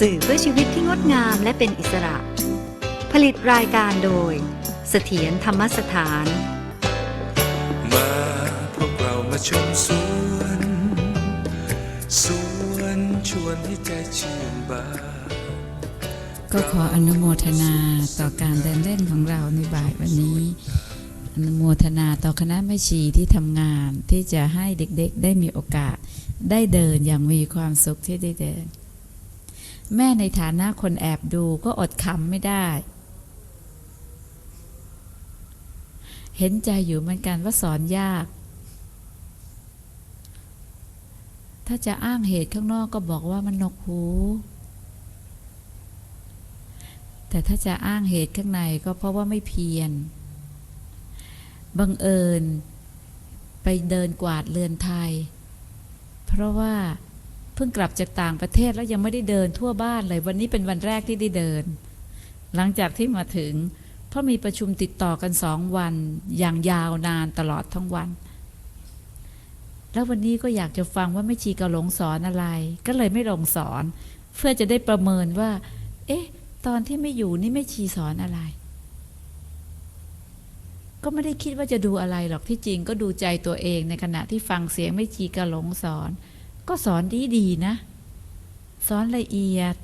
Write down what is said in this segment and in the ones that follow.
สื่อเพื่อชีวิตที่งดงามและเป็นอิสระ ผลิตรายการโดย เสถียรธรรมสถาน มาพวกเรามาชมสวนสวนชวนให้ใจชื่นบานก็ขออนุโมทนาต่อการเดินเล่นของเราในบ่ายวันนี้ อนุโมทนาต่อคณะแม่ชีที่ทำงานที่จะให้เด็กๆได้มีโอกาสได้เดินอย่างมีความสุขที่ได้เดิน แม่ในฐานะคนแอบดูก็อดคำไม่ได้ เห็นใจอยู่เหมือนกันว่าสอนยาก ถ้าจะอ้างเหตุข้างนอกก็บอกว่ามันนกหู แต่ถ้าจะอ้างเหตุข้างในก็เพราะว่าไม่เพียร บังเอิญไปเดินกวาดเรือนไทย เพราะว่า พิ่งกลับจากต่างประเทศแล้วยังไม่ได้เดินทั่วบ้านเลย วันนี้เป็นวันแรกที่ได้เดิน หลังจากที่มาถึงเพราะมีประชุมติดต่อกันสองวันอย่างยาวนานตลอดทั้งวัน แล้ววันนี้ก็อยากจะฟังว่าไม่ชีกระหลงสอนอะไร ก็เลยไม่ลงสอน เพื่อจะได้ประเมินว่า เอ๊ะ ตอนที่ไม่อยู่นี่ไม่ชีสอนอะไร ก็ไม่ได้คิดว่าจะดูอะไรหรอกที่จริงก็ดูใจตัวเองในขณะที่ฟังเสียงไม่ชีกระหลงสอน ก็สอนดีดีๆนะ สอนละเอียด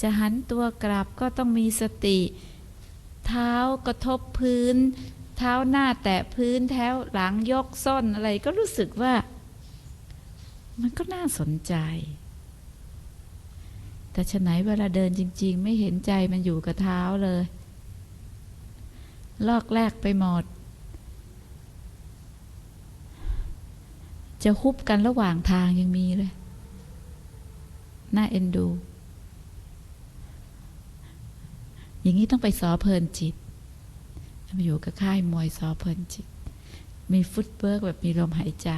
จะหันตัวกลับก็ต้องมีสติ เท้ากระทบพื้น เท้าหน้าแตะพื้นแถวหลังยกส้นอะไรก็รู้สึกว่า มันก็น่าสนใจ แต่ฉะไหนเวลาเดินจริง ๆ ไม่เห็นใจมันอยู่กับเท้าเลย ลอกแรกไปหมด จะฮุบกันระหว่างทางยังมีเลย น่าเอ็นดู อย่างนี้ต้องไปสอเพลินจิตมาอยู่กับค่ายมวยสอเพลินจิต มีฟุตเบิร์กแบบมีลมหายใจ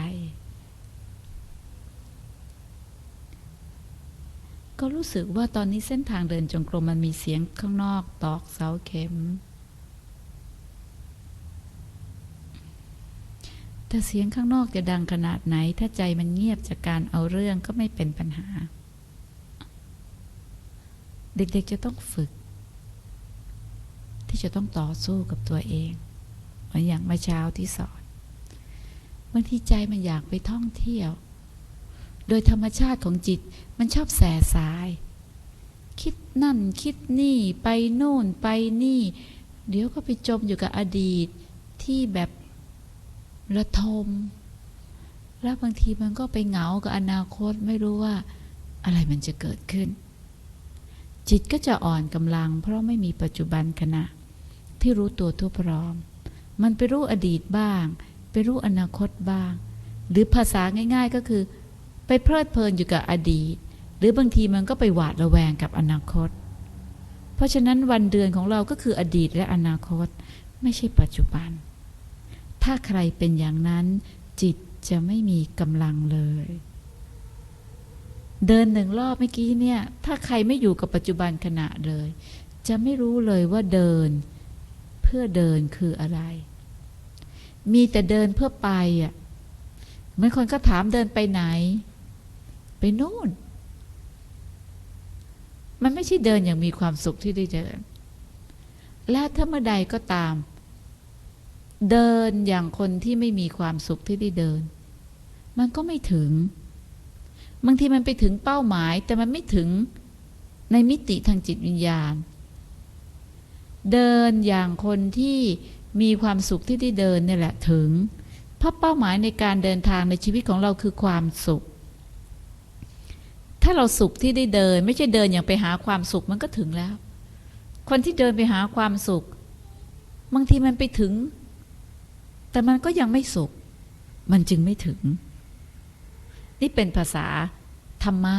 ก็รู้สึกว่าตอนนี้เส้นทางเดินจงกรมมันมีเสียงข้างนอกตอกเสาเข็ม แต่เสียงข้างนอกจะดังขนาดไหน ถ้าใจมันเงียบจากการเอาเรื่องก็ไม่เป็นปัญหา เด็กๆจะต้องฝึก ที่จะต้องต่อสู้กับตัวเองเหมือนอย่างเมื่อเช้าที่สอนบางทีใจมันอยากไปท่องเที่ยว โดยธรรมชาติของจิตมันชอบแสสาย คิดนั่นคิดนี่ไปโน่นไปนี่ เดี๋ยวก็ไปจมอยู่กับอดีตที่แบบ ระทม แล้วบางทีมันก็ไปเหงากับอนาคตไม่รู้ว่าอะไรมันจะเกิดขึ้น จิตก็จะอ่อนกำลัง เพราะไม่มีปัจจุบันขณะ ที่รู้ตัวทั่วพร้อม มันไปรู้อดีตบ้าง ไปรู้อนาคตบ้าง หรือภาษาง่าย ๆก็คือ ไปเพลิดเพลินอยู่กับอดีต หรือบางทีมันก็ไปหวาดระแวงกับอนาคต เพราะฉะนั้นวันเดือนของเราก็คืออดีตและอนาคต ไม่ใช่ปัจจุบัน ถ้าใครเป็นอย่างนั้น จิตจะไม่มีกำลังเลย เดินหนึ่งรอบเมื่อกี้เนี่ย ถ้าใครไม่อยู่กับปัจจุบันขณะเลย จะไม่รู้เลยว่าเดิน เพื่อเดินคืออะไร มีแต่เดินเพื่อไปอะเหมือนคนก็ถามเดินไปไหน ไปนู่น มันไม่ใช่เดินอย่างมีความสุขที่ได้เดิน และถ้าเมื่อใดก็ตาม เดินอย่างคนที่ไม่มีความสุขที่ได้เดิน มันก็ไม่ถึง บางทีมันไปถึงเป้าหมาย แต่มันไม่ถึงในมิติทางจิตวิญญาณ เดินอย่างคนที่มีความสุขที่ได้เดินเนี่ยแหละถึง เพราะเป้าหมายในการเดินทางในชีวิตของเราคือความสุข ถ้าเราสุขที่ได้เดิน ไม่ใช่เดินอย่างไปหาความสุขมันก็ถึงแล้ว คนที่เดินไปหาความสุข บางทีมันไปถึง แต่มันก็ยังไม่สุข มันจึงไม่ถึง นี่เป็นภาษาธรรมะ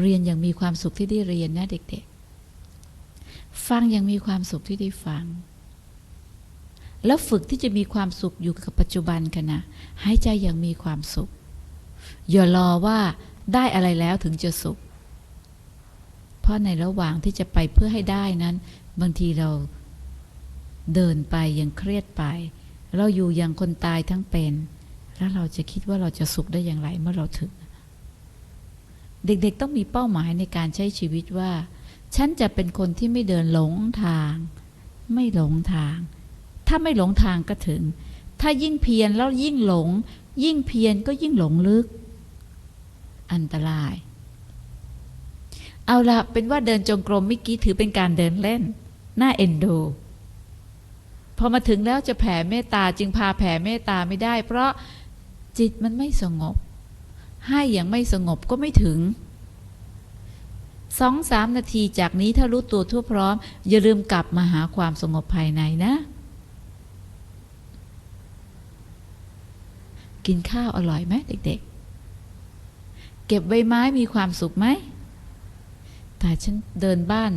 เรียนย่างมีความสุขที่ได้เรียนนะเด็กๆ ฟังย่างมีความสุขที่ได้ฟัง แล้วฝึกที่จะมีความสุขอยู่กับปัจจุบันกันนะหายใจอย่างมีความสุข อย่ารอว่าได้อะไรแล้วถึงจะสุข เพราะในระหว่างที่จะไปเพื่อให้ได้นั้น บางทีเรา เดินไปยังเครียดไป เราอยู่อย่างคนตายทั้งเป็น แล้วเราจะคิดว่าเราจะสุขได้อย่างไรเมื่อเราถึง เด็กๆต้องมีเป้าหมายในการใช้ชีวิตว่า ฉันจะเป็นคนที่ไม่เดินหลงทาง ไม่หลงทาง ถ้าไม่หลงทางก็ถึง ถ้ายิ่งเพียรแล้วยิ่งหลง ยิ่งเพียรก็ยิ่งหลงลึก อันตราย เอาละเป็นว่าเดินจงกรมเมื่อกี้ถือเป็นการเดินเล่น น่าเอ็นดู พอมาถึงแล้วจะแผ่เมตตาจึงพาแผ่เมตตาไม่ได้ เพราะจิตมันไม่สงบ ให้อย่างไม่สงบก็ไม่ถึงสองสามนาทีจากนี้ถ้ารู้ตัวทั่วพร้อม อย่าลืมกลับมาหาความสงบภายในนะ กินข้าวอร่อยไหมเด็ก ๆ เก็บใบไม้มีความสุขไหมแต่ฉันเดินบ้าน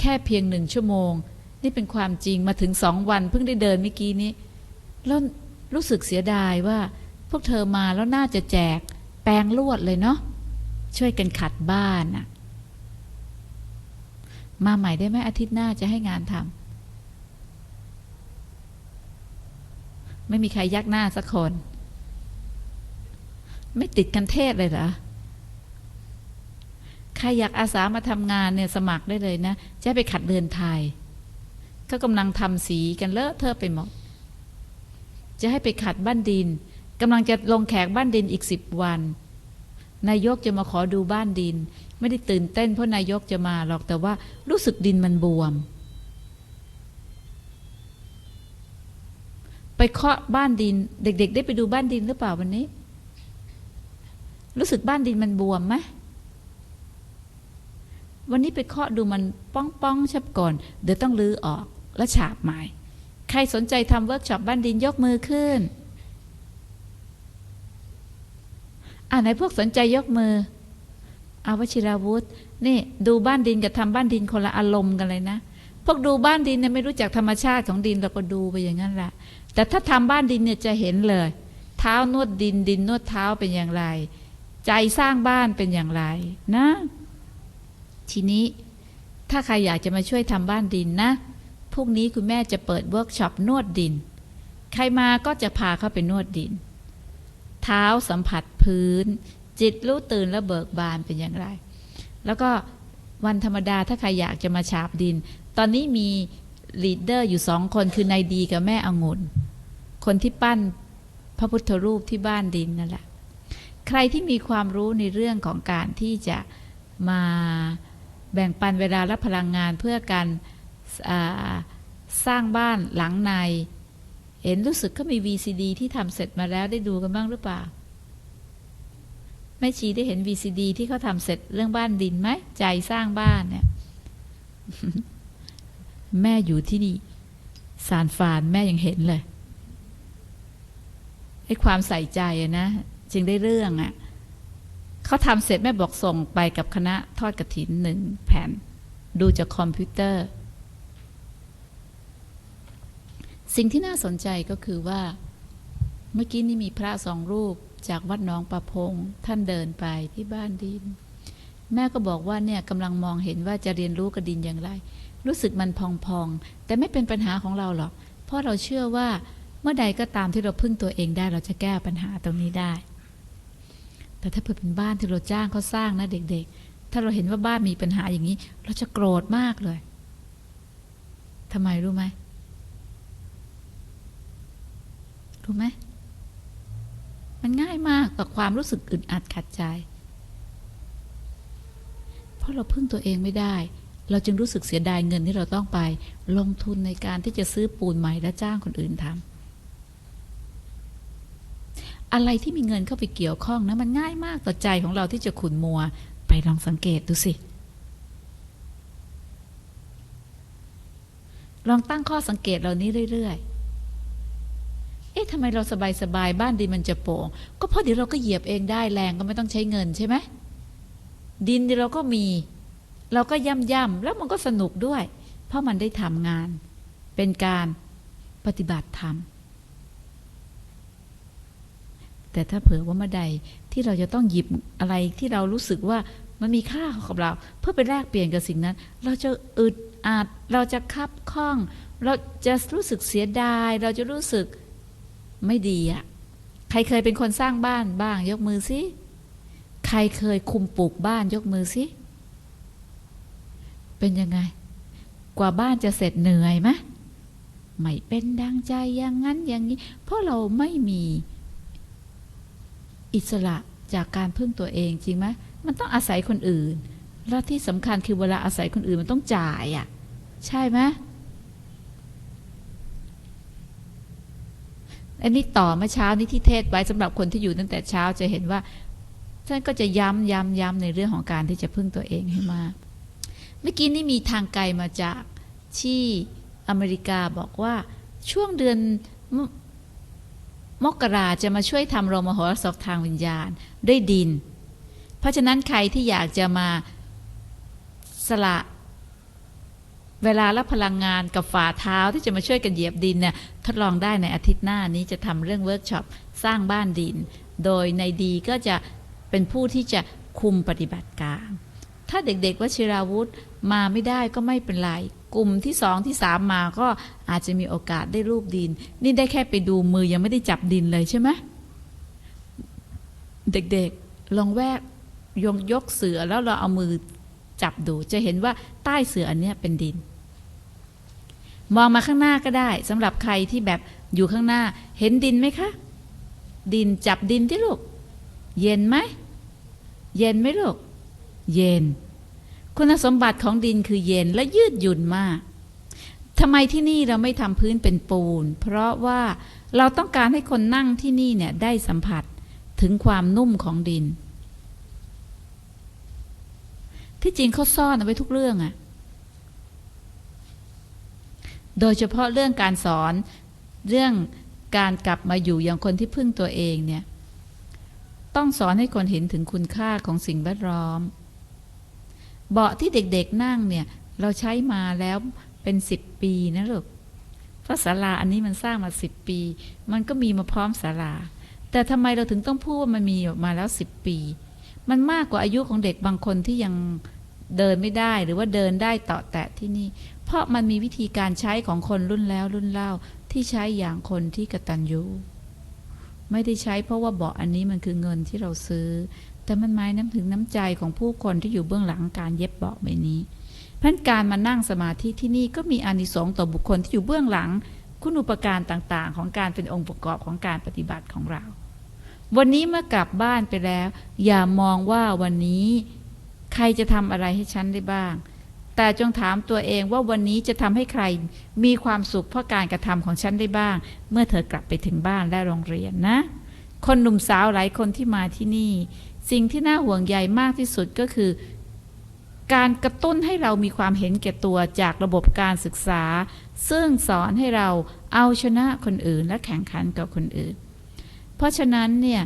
แค่เพียงหนึ่งชั่วโมง นี่เป็นความจริงมาถึงสองวัน เพิ่งได้เดินเมื่อกี้นี้แล้วรู้สึกเสียดายว่า พวกเธอมาแล้วน่าจะแจก แปรงลวดเลยเนาะช่วยกันขัดบ้านน่ะมาใหม่ได้ไหมอาทิตย์หน้าจะให้งานทำไม่มีใครยักหน้าสักคน ไม่ติดกันเทศเลยเหรอใครอยากอาสามาทำงานเนี่ยสมัครได้เลยนะ จะไปขัดเรือนไทย เขากำลังทำสีกันเลอะเทอะไปหมด จะให้ไปขัดบ้านดินกำลังจะลงแขกบ้านดินอีกสิบวัน นายกจะมาขอดูบ้านดิน ไม่ได้ตื่นเต้นเพราะนายกจะมาหรอกแต่ว่ารู้สึกดินมันบวม ไปเคาะบ้านดิน เด็ก ๆ ได้ไปดูบ้านดินหรือเปล่าวันนี้ รู้สึกบ้านดินมันบวมไหม วันนี้ไปเคาะดูมันป้องป้องชับก่อน เดี๋ยวต้องลื้อออกแล้วฉาบใหม่ ใครสนใจทำเวิร์กช็อปบ้านดินยกมือขึ้น อ่าไหนพวกสนใจยกมือ อาวชิราวุธ นี่ดูบ้านดินกับทำบ้านดินคนละอารมณ์กันเลยนะ พวกดูบ้านดินเนี่ยไม่รู้จักธรรมชาติของดินเราก็ดูไปอย่างนั้นแหละ แต่ถ้าทำบ้านดินเนี่ยจะเห็นเลย เท้านวดดินดินนวดเท้าเป็นอย่างไร ใจสร้างบ้านเป็นอย่างไรนะ ทีนี้ถ้าใครอยากจะมาช่วยทำบ้านดินนะพรุ่งนี้คุณแม่จะเปิดเวิร์กช็อปนวดดิน ใครมาก็จะพาเข้าไปนวดดิน เท้าสัมผัสพื้น จิตรู้ตื่นและเบิกบานเป็นอย่างไร แล้วก็วันธรรมดาถ้าใครอยากจะมาฉาบดิน ตอนนี้มีลีดเดอร์อยู่สองคนคือนายดีกับแม่องุ่นคนที่ปั้นพระพุทธรูปที่บ้านดินนั่นแหละ ใครที่มีความรู้ในเรื่องของการที่จะมา แบ่งปันเวลาและพลังงานเพื่อการสร้างบ้านหลังใน เห็นรู้สึกก็มี VCD ที่ทำเสร็จมาแล้วได้ดูกันบ้างหรือเปล่าแม่ชีได้เห็น VCD ที่เขาทำเสร็จเรื่องบ้านดินไหมใจสร้างบ้านเนี่ย แม่อยู่ที่นี่สารฟานแม่ยังเห็นเลยไอ้ความใส่ใจอะนะ จึงได้เรื่องอะ เขาทำเสร็จแม่บอกส่งไปกับคณะทอดกระถินหนึ่งแผ่น ดูจากคอมพิวเตอร์ สิ่งที่น่าสนใจก็คือว่า เมื่อกี้นี่มีพระสองรูปจากวัดหนองประพงท่านเดินไปที่บ้านดิน แม่ก็บอกว่าเนี่ยกำลังมองเห็นว่าจะเรียนรู้กระดินอย่างไร รู้สึกมันพองๆ แต่ไม่เป็นปัญหาของเราหรอก เพราะเราเชื่อว่าเมื่อใดก็ตามที่เราพึ่งตัวเองได้เราจะแก้ปัญหาตรงนี้ได้ แต่ถ้าเผื่อเป็นบ้านที่เราจ้างเขาสร้างนะเด็ก ๆ ถ้าเราเห็นว่าบ้านมีปัญหาอย่างนี้ เราจะโกรธมากเลยทำไมรู้ไหมรู้ไหมมันง่ายมากกับความรู้สึกอึดอัดขัดใจ เพราะเราพึ่งตัวเองไม่ได้ เราจึงรู้สึกเสียดายเงินที่เราต้องไป ลงทุนในการที่จะซื้อปูนใหม่และจ้างคนอื่นทำ อะไรที่มีเงินเข้าไปเกี่ยวข้องนะมันง่ายมากต่อใจของเราที่จะขุนมัว ไปลองสังเกตดูสิ ลองตั้งข้อสังเกตเหล่านี้เรื่อยๆ เอ๊ะทำไมเราสบายสบายๆบ้านดินมันจะโป่ง ก็เพราะเดี๋ยวเราก็เหยียบเองได้แรงก็ไม่ต้องใช้เงินใช่ไหม ดินเดี๋ยวเราก็มี เราก็ย่ำย่ำๆ แล้วมันก็สนุกด้วย เพราะมันได้ทำงาน เป็นการปฏิบัติธรรม แต่ถ้าเผื่อว่าเมื่อใดที่เราจะต้องหยิบอะไรที่เรารู้สึกว่ามันมีค่ากับเรา เพื่อไปแลกเปลี่ยนกับสิ่งนั้น เราจะอึดอัดเราจะคับข้อง เราจะรู้สึกเสียดาย เราจะรู้สึกไม่ดีอะ่ะใครเคยเป็นคนสร้างบ้านบ้างยกมือสิใครเคยคุมปลูกบ้านยกมือสิเป็นยังไง กว่าบ้านจะเสร็จเหนื่อยไหมไม่เป็นดังใจอย่างนั้นอย่างนี้ เพราะเราไม่มี อิสระจากการพึ่งตัวเองจริงไหมมันต้องอาศัยคนอื่น แล้วที่สำคัญคือเวลาอาศัยคนอื่นมันต้องจ่ายอะใช่ไหมอันนี้ต่อเมื่อเช้านี้ที่เทศไว้สำหรับคนที่อยู่ตั้งแต่เช้าจะเห็นว่าท่านก็จะย้ำย้ำย้ำในเรื่องของการที่จะพึ่งตัวเองให้มาก เมื่อกี้นี่มีทางไกลมาจากที่อเมริกาบอกว่าช่วงเดือน มกราจะมาช่วยทำโรมโหรสพทางวิญญาณด้วยดิน เพราะฉะนั้นใครที่อยากจะมาสละเวลาและพลังงานกับฝ่าเท้าที่จะมาช่วยกันเหยียบดินเนี่ยทดลองได้ในอาทิตย์หน้านี้จะทำเรื่องเวิร์กช็อปสร้างบ้านดิน โดยในดีก็จะเป็นผู้ที่จะคุมปฏิบัติการ ถ้าเด็กๆวชิราวุธมาไม่ได้ก็ไม่เป็นไร กลุ่มที่สองที่สามมาก็อาจจะมีโอกาสได้รูปดิน นี่ได้แค่ไปดูมือยังไม่ได้จับดินเลยใช่ไหมเด็กๆลองแวกยงยกเสือแล้วเราเอามือจับดูจะเห็นว่าใต้เสืออันนี้เป็นดิน มองมาข้างหน้าก็ได้สำหรับใครที่แบบอยู่ข้างหน้า เห็นดินไหมคะ ดินจับดินที่ลูก เย็นไหม เย็นไหมลูก เย็น คุณสมบัติของดินคือเย็นและยืดหยุ่นมากทำไมที่นี่เราไม่ทำพื้นเป็นปูน เพราะว่าเราต้องการให้คนนั่งที่นี่เนี่ยได้สัมผัสถึงความนุ่มของดิน ที่จริงเขาซ่อนเอาไว้ทุกเรื่องอะโดยเฉพาะเรื่องการสอนเรื่องการกลับมาอยู่อย่างคนที่พึ่งตัวเองเนี่ย ต้องสอนให้คนเห็นถึงคุณค่าของสิ่งแวดล้อม เบาะที่เด็กๆนั่งเนี่ย เราใช้มาแล้วเป็นสิบปีนะลูกเพราะศาลาอันนี้มันสร้างมาสิบปี มันก็มีมาพร้อมศาลา แต่ทำไมเราถึงต้องพูดว่ามันมีมาแล้วสิบปี มันมากกว่าอายุของเด็กบางคนที่ยังเดินไม่ได้หรือว่าเดินได้ต่อแตะที่นี่ เพราะมันมีวิธีการใช้ของคนรุ่นแล้วรุ่นเล่าที่ใช้อย่างคนที่กตัญญูไม่ได้ใช้เพราะว่าเบาะอันนี้มันคือเงินที่เราซื้อ แต่มันหมายน้ำถึงน้ำใจของผู้คนที่อยู่เบื้องหลังการเย็บเบาะใบนี้พราะการมานั่งสมาธิที่นี่ก็มีอานิสงส์ต่อบุคคลที่อยู่เบื้องหลัง คุณอุปการต่างๆ ของการเป็นองค์ประกอบของการปฏิบัติของเรา วันนี้เมื่อกลับบ้านไปแล้ว อย่ามองว่าวันนี้ใครจะทำอะไรให้ฉันได้บ้าง แต่จงถามตัวเองว่าวันนี้จะทำให้ใครมีความสุขเพราะการกระทำของฉันได้บ้าง เมื่อเธอกลับไปถึงบ้านและโรงเรียนนะ คนหนุ่มสาวหลายคนที่มาที่นี่ สิ่งที่น่าห่วงใยมากที่สุดก็คือ การกระตุ้นให้เรามีความเห็นแก่ตัวจากระบบการศึกษา ซึ่งสอนให้เราเอาชนะคนอื่นและแข่งขันกับคนอื่น เพราะฉะนั้นเนี่ย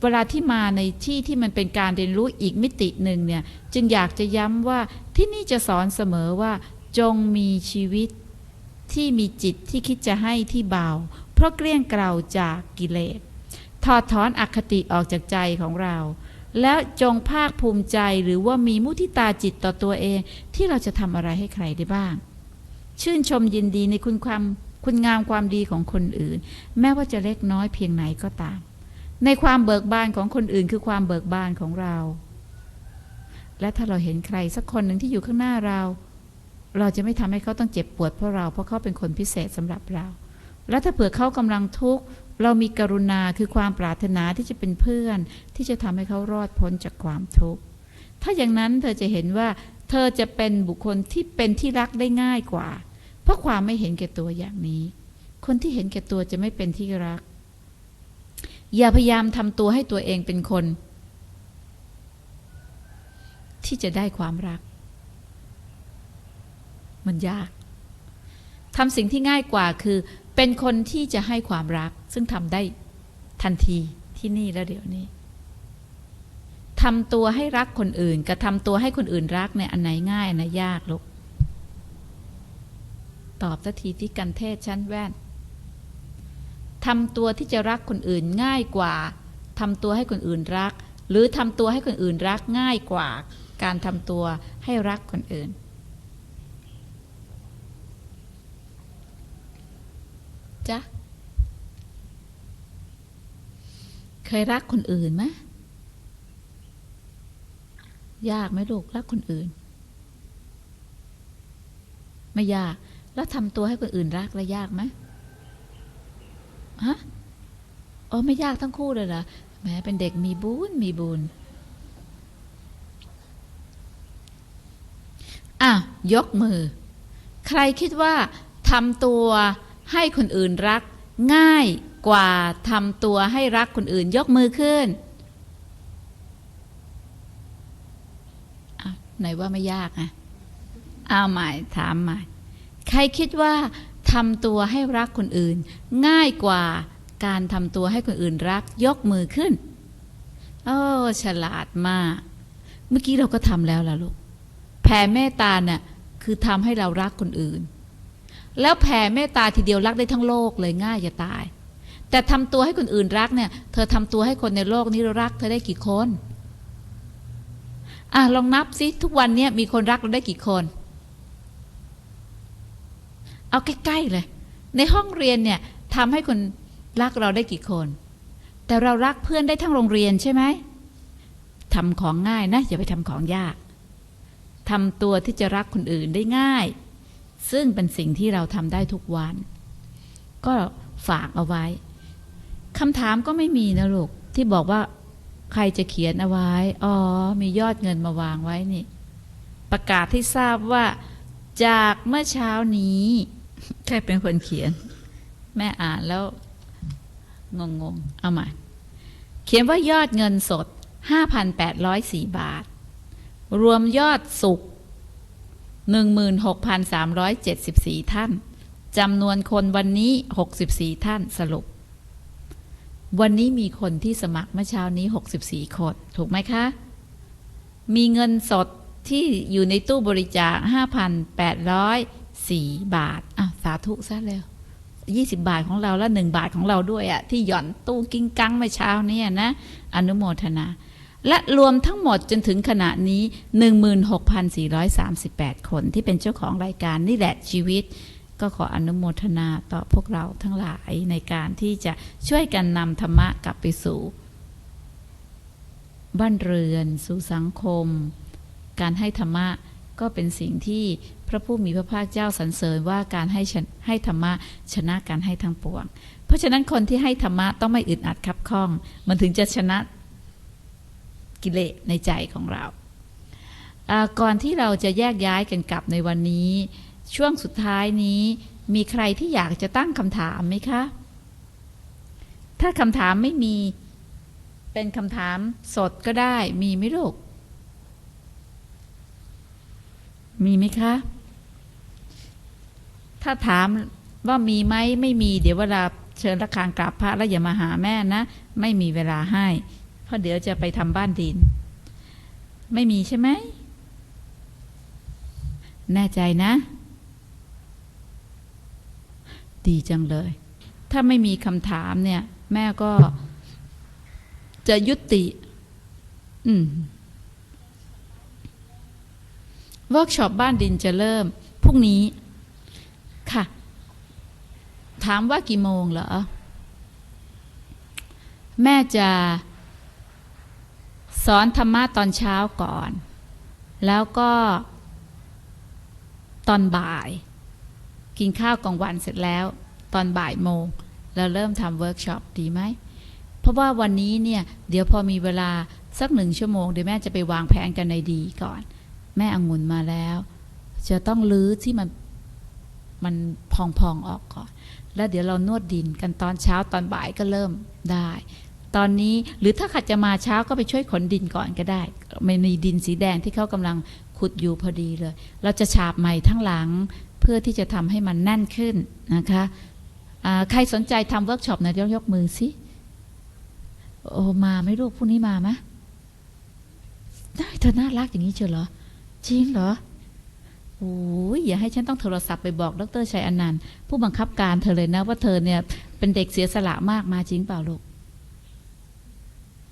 เวลาที่มาในที่ที่มันเป็นการเรียนรู้อีกมิติหนึ่งเนี่ยจึงอยากจะย้ำว่าที่นี่จะสอนเสมอว่าจงมีชีวิตที่มีจิตที่คิดจะให้ที่เบา เพราะเกลี้ยงเกลาจากกิเลส ถอดถอนอคติออกจากใจของเรา แล้วจงภาคภูมิใจหรือว่ามีมุทิตาจิตต่อตัวเอง ที่เราจะทำอะไรให้ใครได้บ้าง ชื่นชมยินดีในคุณความคุณงามความดีของคนอื่น แม้ว่าจะเล็กน้อยเพียงไหนก็ตาม ในความเบิกบานของคนอื่นคือความเบิกบานของเรา และถ้าเราเห็นใครสักคนหนึ่งที่อยู่ข้างหน้าเรา เราจะไม่ทำให้เขาต้องเจ็บปวดเพราะเราเพราะเขาเป็นคนพิเศษสำหรับเรา และถ้าเผื่อเขากำลังทุกข์ เรามีกรุณาคือความปรารถนาที่จะเป็นเพื่อน ที่จะทำให้เขารอดพ้นจากความทุกข์ ถ้าอย่างนั้นเธอจะเห็นว่า เธอจะเป็นบุคคลที่เป็นที่รักได้ง่ายกว่า เพราะความไม่เห็นแก่ตัวอย่างนี้ คนที่เห็นแก่ตัวจะไม่เป็นที่รัก อย่าพยายามทำตัวให้ตัวเองเป็นคน ที่จะได้ความรัก มันยากทำสิ่งที่ง่ายกว่าคือ เป็นคนที่จะให้ความรัก ซึ่งทำได้ทันทีที่นี่แล้วเดี๋ยวนี้ทำตัวให้รักคนอื่นกับทำตัวให้คนอื่นรักเนี่ยอันไหนง่ายอันไหนยากลูกตอบสักทีที่กันเทศชั้นแว่นทำตัวที่จะรักคนอื่นง่ายกว่าทำตัวให้คนอื่นรัก หรือทำตัวให้คนอื่นรักง่ายกว่า การทำตัวให้รักคนอื่น จ๊ะ เคยรักคนอื่นไหมยากไหมลูกรักคนอื่น ไม่ยาก แล้วทำตัวให้คนอื่นรักแล้วยากไหมฮะอ๋อไม่ยากทั้งคู่เลยเหรอแหมเป็นเด็กมีบุญมีบุญอะยกมือ ใครคิดว่าทำตัว ให้คนอื่นรัก ง่ายกว่าทำตัวให้รักคนอื่นยกมือขึ้นไหนว่าไม่ยากอะเอาใหม่ถามใหม่ ใครคิดว่าทำตัวให้รักคนอื่น ง่ายกว่าการทำตัวให้คนอื่นรัก ยกมือขึ้น โอ้ฉลาดมาก เมื่อกี้เราก็ทำแล้วล่ะลูก แผ่เมตตาเนี่ยคือทำให้เรารักคนอื่น แล้วแผ่เมตตาทีเดียวรักได้ทั้งโลกเลยง่ายจะตาย แต่ทำตัวให้คนอื่นรักเนี่ย เธอทำตัวให้คนในโลกนี้รัก เธอได้กี่คนอะลองนับสิทุกวันเนี้มีคนรักเราได้กี่คน เอาใกล้ๆเลย ในห้องเรียนเนี่ยทำให้คนรักเราได้กี่คน แต่เรารักเพื่อนได้ทั้งโรงเรียนใช่ไหมทำของง่ายนะอย่าไปทำของยากทำตัวที่จะรักคนอื่นได้ง่าย ซึ่งเป็นสิ่งที่เราทำได้ทุกวัน ก็ฝากเอาไว้คำถามก็ไม่มีนะลูกที่บอกว่าใครจะเขียนเอาไว้ อ๋อ มียอดเงินมาวางไว้นี่ ประกาศที่ทราบว่า จากเมื่อเช้านี้ ใครเป็นคนเขียน แม่อ่านแล้วงงๆเอาใหม่เขียนว่ายอดเงินสด 5,804 บาท รวมยอดสุข 16,374 ท่านจำนวนคนวันนี้ 64 ท่านสรุป วันนี้มีคนที่สมัครเมื่อเช้านี้ 64 คน ถูกไหมคะ มีเงินสดที่อยู่ในตู้บริจาค 5,804 บาทอะสาธุซะแล้ว20 บาทของเราและ 1 บาทของเราด้วยอะที่หย่อนตู้กิ้งกังเมื่อเช้านี่ยนะ อนุโมทนา และรวมทั้งหมดจนถึงขณะนี้ 16,438 คนที่เป็นเจ้าของรายการนี่แหละชีวิต ก็ขออนุโมทนาต่อพวกเราทั้งหลายในการที่จะช่วยกันนำธรรมะกลับไปสู่ บ้านเรือน สู่สังคม การให้ธรรมะก็เป็นสิ่งที่พระผู้มีพระภาคเจ้าสรรเสริญว่าการให้ให้ธรรมะชนะการให้ทั้งปวง เพราะฉะนั้นคนที่ให้ธรรมะต้องไม่อึดอัดคับข้อง มันถึงจะชนะ กิเลสในใจของเรา ก่อนที่เราจะแยกย้ายกันกลับในวันนี้ ช่วงสุดท้ายนี้มีใครที่อยากจะตั้งคำถามไหมคะ ถ้าคำถามไม่มีเป็นคำถามสดก็ได้มีไหมลูก มีไหมคะ ถ้าถามว่ามีไหมไม่มี เดี๋ยวเวลาเชิญระฆังกราบพระแล้วอย่ามาหาแม่นะ ไม่มีเวลาให้ ราะเดี๋ยวจะไปทำบ้านดิน ไม่มีใช่ไหม แน่ใจนะ ดีจังเลย ถ้าไม่มีคำถามเนี่ย แม่ก็จะยุติ อืมเวิร์กช็อปบ้านดินจะเริ่มพรุ่งนี้ ค่ะ ถามว่ากี่โมงเหรอ แม่จะ สอนธรรมะตอนเช้าก่อน แล้วก็ตอนบ่าย กินข้าวกลางวันเสร็จแล้ว ตอนบ่ายโมงเราเริ่มทำเวิร์กช็อปดีไหม เพราะว่าวันนี้เนี่ยเดี๋ยวพอมีเวลาสักหนึ่งชั่วโมงเดี๋ยวแม่จะไปวางแผนกันในดีก่อน แม่องุ่นมาแล้ว จะต้องลื้อที่มันมันพองๆออกก่อน แล้วเดี๋ยวเรานวดดินกันตอนเช้าตอนบ่ายก็เริ่มได้ ตอนนี้หรือถ้าขัดจะมาเช้าก็ไปช่วยขนดินก่อนก็ได้มันมีดินสีแดงที่เขากำลังขุดอยู่พอดีเลย เราจะฉาบใหม่ทั้งหลังเพื่อที่จะทำให้มันแน่นขึ้นนะคะใครสนใจทำเวิร์กช็อปนะยกยกมือสิโอ้มาไม่ลูกพรุ่งนี้มาไหมได้เธอน่ารักอย่างนี้เชียวเหรอ จริงเหรอโอ้ยอย่าให้ฉันต้องโทรศัพท์ไปบอกดรชัยอนันต์ผู้บังคับการเธอเลยนะว่าเธอเนี่ยเป็นเด็กเสียสละมากมาจริงเปล่าลูก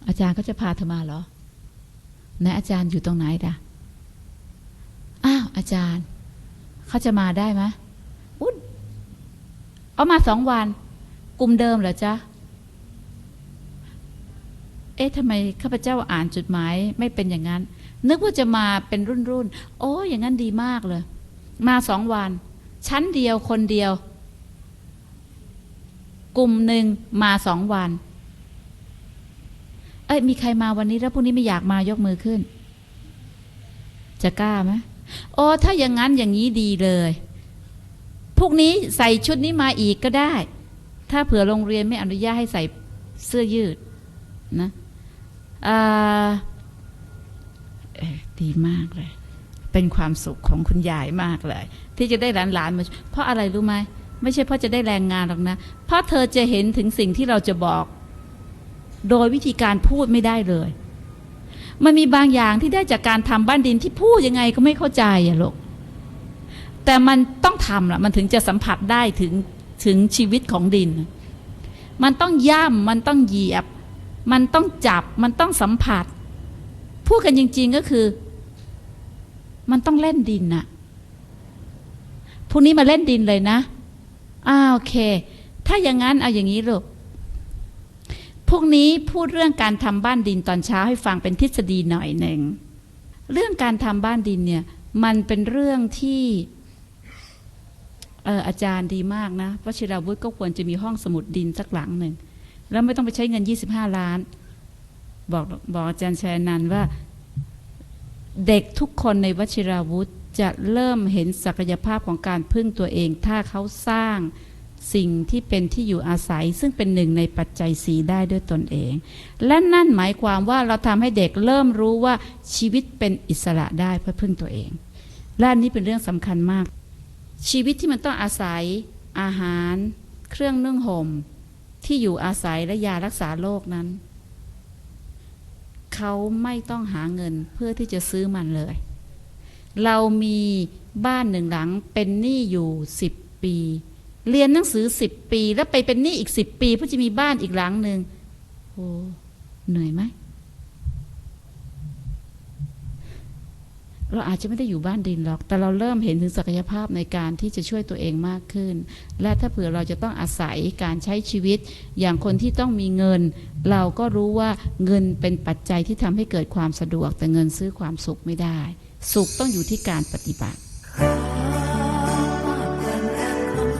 อาจารย์ก็จะพาเธอมาเหรอไหนอาจารย์อยู่ตรงไหนด่ะอ้าวอาจารย์เขาจะมาได้ไหมอุ๊ยเอามาสองวัน กลุ่มเดิมเหรอจ๊ะ เอ๊ะทำไมข้าพเจ้าอ่านจดหมายไม่เป็นอย่างนั้น นึกว่าจะมาเป็นรุ่นรุ่นโอ้อย่างนั้นดีมากเลย มาสองวัน ชั้นเดียวคนเดียว กลุ่มหนึ่งมาสองวัน เอ้ยมีใครมาวันนี้แล้วพรุ่งนี้ไม่อยากมายกมือขึ้น จะกล้าไหมโอ้ถ้าอย่างนั้นอย่างนี้ดีเลยพรุ่งนี้ใส่ชุดนี้มาอีกก็ได้ ถ้าเผื่อโรงเรียนไม่อนุญาตให้ใส่เสื้อยืดนะอ่าเอ่อดีมากเลย เป็นความสุขของคุณยายมากเลย ที่จะได้หลานๆมาเพราะอะไรรู้ไหมไม่ใช่เพราะจะได้แรงงานหรอกนะ เพราะเธอจะเห็นถึงสิ่งที่เราจะบอก โดยวิธีการพูดไม่ได้เลย มันมีบางอย่างที่ได้จากการทำบ้านดินที่พูดยังไงก็ไม่เข้าใจอะลูกแต่มันต้องทำล่ะ มันถึงจะสัมผัสได้ถึงถึงชีวิตของดิน มันต้องย่ำมันต้องเหยียบ มันต้องจับ มันต้องสัมผัส พูดกันจริง ๆก็คือ มันต้องเล่นดินน่ะพรุ่งนี้มาเล่นดินเลยนะอ้าโอเค ถ้าอย่างนั้นเอาอย่างนี้ลูก พวกนี้พูดเรื่องการทำบ้านดินตอนเช้าให้ฟังเป็นทฤษฎีหน่อยหนึ่ง เรื่องการทำบ้านดินเนี่ยมันเป็นเรื่องที่เอออาจารย์ดีมากนะวชิราวุธก็ควรจะมีห้องสมุดดินสักหลังหนึ่ง แล้วไม่ต้องไปใช้เงิน 25 ล้าน บอกบอกอาจารย์ชัยนันว่าเด็กทุกคนในวชิราวุธจะเริ่มเห็นศักยภาพของการพึ่งตัวเอง ถ้าเขาสร้าง สิ่งที่เป็นที่อยู่อาศัย ซึ่งเป็นหนึ่งในปัจจัยสีได้ด้วยตนเอง และนั่นหมายความว่าเราทำให้เด็กเริ่มรู้ว่าชีวิตเป็นอิสระได้เพื่อพึ่งตัวเอง และนนี้เป็นเรื่องสำคัญมาก ชีวิตที่มันต้องอาศัย อาหาร เครื่องนึ่งห่มที่อยู่อาศัยและยารักษาโรคนั้น เขาไม่ต้องหาเงินเพื่อที่จะซื้อมันเลย เรามีบ้านหนึ่งหลังเป็นหนี้อยู่สิบปี เรียนหนังสือสิบปี แล้วไปเป็นหนี้อีกสิบปีเพื่อจะมีบ้านอีกหลังหนึ่งโอ้เหนื่อยไหมเราอาจจะไม่ได้อยู่บ้านดินหรอก แต่เราเริ่มเห็นถึงศักยภาพในการที่จะช่วยตัวเองมากขึ้น และถ้าเผื่อเราจะต้องอาศัยการใช้ชีวิต อย่างคนที่ต้องมีเงิน เราก็รู้ว่าเงินเป็นปัจจัยที่ทำให้เกิดความสะดวก แต่เงินซื้อความสุขไม่ได้ สุขต้องอยู่ที่การปฏิบัติ